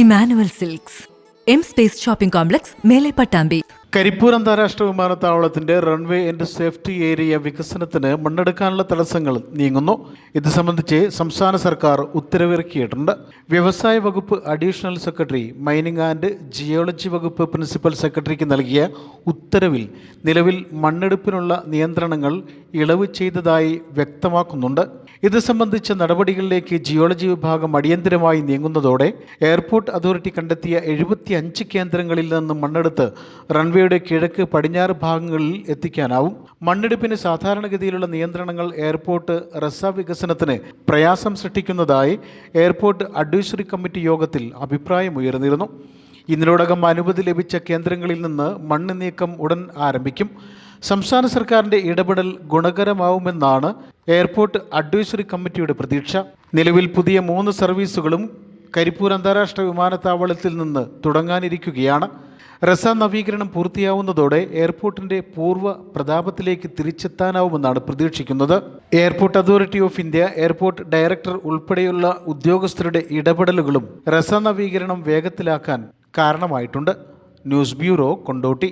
Emmanuel silks. M space shopping complex മേലെ പട്ടാമ്പി കരിപ്പൂർ അന്താരാഷ്ട്ര വിമാനത്താവളത്തിന്റെ റൺവേ ആൻഡ് സേഫ്റ്റി ഏരിയ വികസനത്തിന് മണ്ണെടുക്കാനുള്ള തടസ്സങ്ങൾ നീങ്ങുന്നു. ഇത് സംബന്ധിച്ച് സംസ്ഥാന സർക്കാർ ഉത്തരവിറക്കിയിട്ടുണ്ട്. വ്യവസായ വകുപ്പ് additional secretary mining and geology വകുപ്പ് പ്രിൻസിപ്പൽ സെക്രട്ടറിക്ക് നൽകിയ ഉത്തരവിൽ നിലവിൽ മണ്ണെടുപ്പിനുള്ള നിയന്ത്രണങ്ങൾ ഇളവ് ചെയ്തതായി വ്യക്തമാക്കുന്നുണ്ട്. ഇത് സംബന്ധിച്ച നടപടികളിലേക്ക് ജിയോളജി വിഭാഗം അടിയന്തരമായി നീങ്ങുന്നതോടെ എയർപോർട്ട് അതോറിറ്റി കണ്ടെത്തിയ എഴുപത്തി അഞ്ച് കേന്ദ്രങ്ങളിൽ നിന്ന് മണ്ണെടുത്ത് റൺവേയുടെ കിഴക്ക് പടിഞ്ഞാറ് ഭാഗങ്ങളിൽ എത്തിക്കാനാവും. മണ്ണെടുപ്പിന് സാധാരണഗതിയിലുള്ള നിയന്ത്രണങ്ങൾ എയർപോർട്ട് റസ വികസനത്തിന് പ്രയാസം സൃഷ്ടിക്കുന്നതായി എയർപോർട്ട് അഡ്വൈസറി കമ്മിറ്റി യോഗത്തിൽ അഭിപ്രായമുയർന്നിരുന്നു. ഇതിനോടകം അനുമതി ലഭിച്ച കേന്ദ്രങ്ങളിൽ നിന്ന് മണ്ണ് നീക്കം ഉടൻ ആരംഭിക്കും. സംസ്ഥാന സർക്കാരിന്റെ ഇടപെടൽ ഗുണകരമാവുമെന്നാണ് എയർപോർട്ട് അഡ്വൈസറി കമ്മിറ്റിയുടെ പ്രതീക്ഷ. നിലവിൽ പുതിയ മൂന്ന് സർവീസുകളും കരിപ്പൂർ അന്താരാഷ്ട്ര വിമാനത്താവളത്തിൽ നിന്ന് തുടങ്ങാനിരിക്കുകയാണ്. റസ നവീകരണം പൂർത്തിയാവുന്നതോടെ എയർപോർട്ടിന്റെ പൂർവ പ്രതാപത്തിലേക്ക് തിരിച്ചെത്താനാവുമെന്നാണ് പ്രതീക്ഷിക്കുന്നത്. Airport authority of India airport director ഉൾപ്പെടെയുള്ള ഉദ്യോഗസ്ഥരുടെ ഇടപെടലുകളും റസ നവീകരണം വേഗത്തിലാക്കാൻ കാരണമായിട്ടുണ്ട്. News bureau Kondotty.